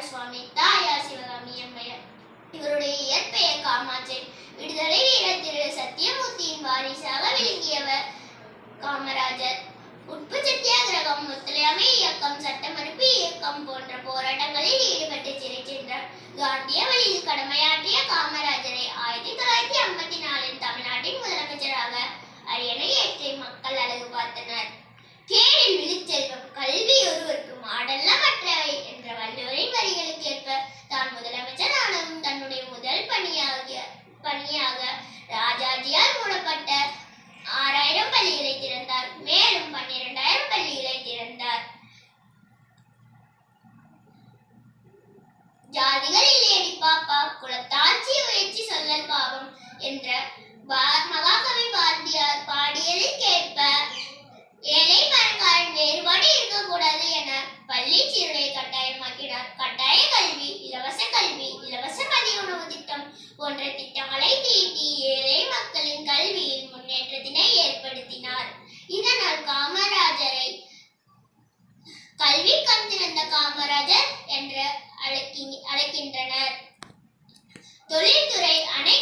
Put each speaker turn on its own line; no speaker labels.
சுவாமி தாயார் சிவகாமி அம்மையார் இவருடைய இயற்பெயர் காமாட்சன். விடுதலை வீரர் திரு சத்தியமூர்த்தியின் வாரிசாக விளங்கியவர் காமராஜர். உப்பு சத்தியாகிரகம் ஒத்துழையாமை இயக்கம் சட்டமறுப்பு இயக்கம் போன்ற போராட்டங்களில் ஈடுபட்டார் ஜாதிகள் இல்லையடி பாப்பா குலத்தாட்சி உயர்ச்சி சொல்லல் பாவம் என்ற பார் மகாகவி பாரதியார் பாடியதற்கேற்ப ஏழை பணக்காரன் வேறுபாடு இருக்கக்கூடாது என பள்ளி சீருடை கட்டாயமாக்கினார். கட்டாய கல்வி இலவச கல்வி இலவச மதிய உணவு திட்டம் போன்ற திட்டங்களை தீட்டி ஏழை மக்களின் கல்வியில் முன்னேற்றத்தினை ஏற்படுத்தினார். இதனால் காமராஜரை கல்வி கண் திறந்த காமராஜர் என்ற அழைக்கி- அழைக்கின்றனர் தொழில்துறை அனைத்து